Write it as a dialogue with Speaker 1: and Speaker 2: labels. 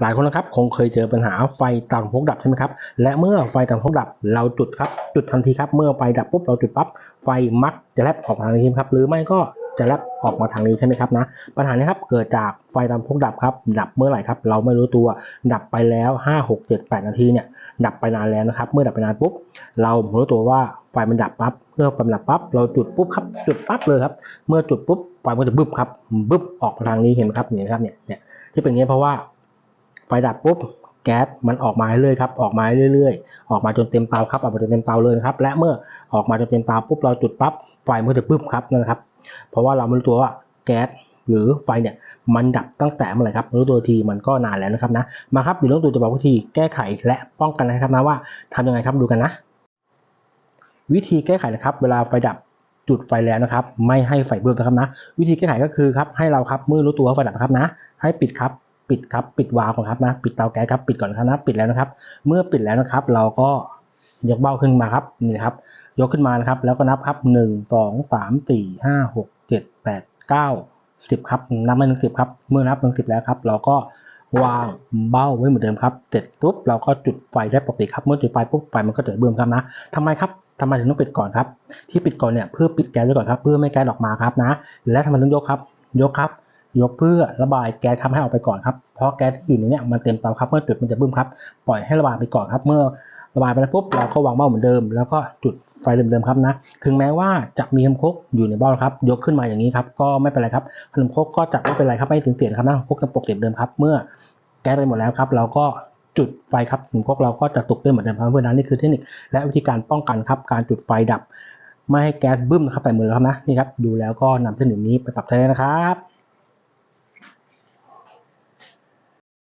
Speaker 1: หลายคนนะครับคงเคยเจอปัญหาไฟต่างพกดับใช่ไหมครับและเมื่อไฟต่างพกดับเราจุดครับจุดทันทีครับเมื่อไฟดับปุ๊บเราจุดปั๊บไฟมักจะแลบออกมาทางนี้ครับหรือไม่ก็จะแลบออกมาทางนี้ใช่ไหมครับนะปัญหานี้ครับเกิดจากไฟต่างพกดับครับดับเมื่อไหร่ครับเราไม่รู้ตัวดับไปแล้ว 5 6 7 8 นาทีเนี่ยดับไปนานแล้วนะครับ เมื่อดับไปนานปุ๊บเรารู้ตัวว่าไฟมันดับปั๊บเมื่อไฟมันดับปั๊บเราจุดปุ๊บครับจุดปั๊บเลยครับเมื่อจุดปุ๊บไฟมันจะบึ้บครับบึ้บออกมาทางนี้เห็นไหมครับเนี่ยครับเนี่ยเนี่ยที่เป็นอย่างนี้เพราะว่า ไฟดับปุ๊บแก๊สมันออกมาเรื่อยครับออกมาเรื่อยๆ ออกมาจนเต็มเตาครับออกมาจนเต็มเตาเลยครับและเมื่อออกมาจนเต็มเตาปุ๊บเราจุดปั๊บไฟมันจะบึ้บครับนั่นแหละครับ เพราะว่าเราไม่รู้ตัวว่าแก๊สหรือไฟเนี่ยมันดับตั้งแต่เมื่อไหร่ครับรู้ตัวทีมันก็นานแล้วนะครับนะมาครับเดี๋ยวน้องตู่จะบอกวิธีแก้ไขและป้องกันนะครับนะว่าทำยังไงครับดูกันนะ วิธีแก้ไขนะครับ เวลาไฟดับจุดไฟแล้วนะครับ ไม่ให้ไฟเบิ่มนะครับนะ วิธีแก้ไขก็คือครับให้เราครับเมื่อรู้ตัวว่าไฟดับนะครับนะ ให้ปิดครับ ปิดครับ ปิดวาล์วก่อนครับนะ ปิดเตาแก๊สครับ ปิดก่อนนะครับนะ ปิดแล้วนะครับ เมื่อปิดแล้วนะครับ เราก็ยกเบ้าขึ้นมาครับ นี่ครับ ยกขึ้นมานะครับ แล้วก็นับครับหนึ่งสองสามสี่ห้าหกเจ็ดแปดเก้าสิบครับ นับมาถึงสิบครับ เมื่อนับถึงสิบแล้วครับ เราก็วางเบ้าไว้เหมือนเดิมครับ เสร็จปุ๊บเราก็จุดไฟได้ปกติครับ เมื่อจุดไฟปุ๊บไฟมันก็จะเบิ่มครับนะทำไมครับทำไมถึงต้องปิดก่อนครับ ที่ปิดก่อนเนี่ยเพื่อปิดแก๊สไว้ก่อนครับ เพื่อไม่แก๊สออกมาครับนะ และทำไมต้องยกครับ ยกครับ ยกเพื่อระบายแก๊สครับให้ออกไปก่อนครับ เพราะแก๊สที่อยู่ในเนี้มันเต็มเตาครับเมื่อจุดมันจะบึ้มครับ ปล่อยให้ระบายไปก่อนครับ เมื่อระบายไปแล้วปุ๊บเราก็วางเบ้าเหมือนเดิม แล้วก็จุดไฟเดิมๆครับนะ ถึงแม้ว่าจะมีขนมคกอยู่ในเบ้าครับ ยกขึ้นมาอย่างนี้ครับ ก็ไม่เป็นไรครับขนมคกก็จะไม่เป็นไรครับ ไม่ถึงเสียงครับนะพกยังปกติเดิมครับ เมื่อแก๊สไปหมดแล้วครับ เราก็จุดไฟครับขนมคกเราก็จะตกได้เหมือนเดิมครับ เพราะนั้นนี่คือเทคนิคและวิธีการป้องกันครับ การจุดไฟดับ ไม่ให้แก๊สบึ้มนะครับใส่มือครับนะ นี่ครับ ดูแล้วก็นำเทคนิคนี้ไปปรับใช้นะครับ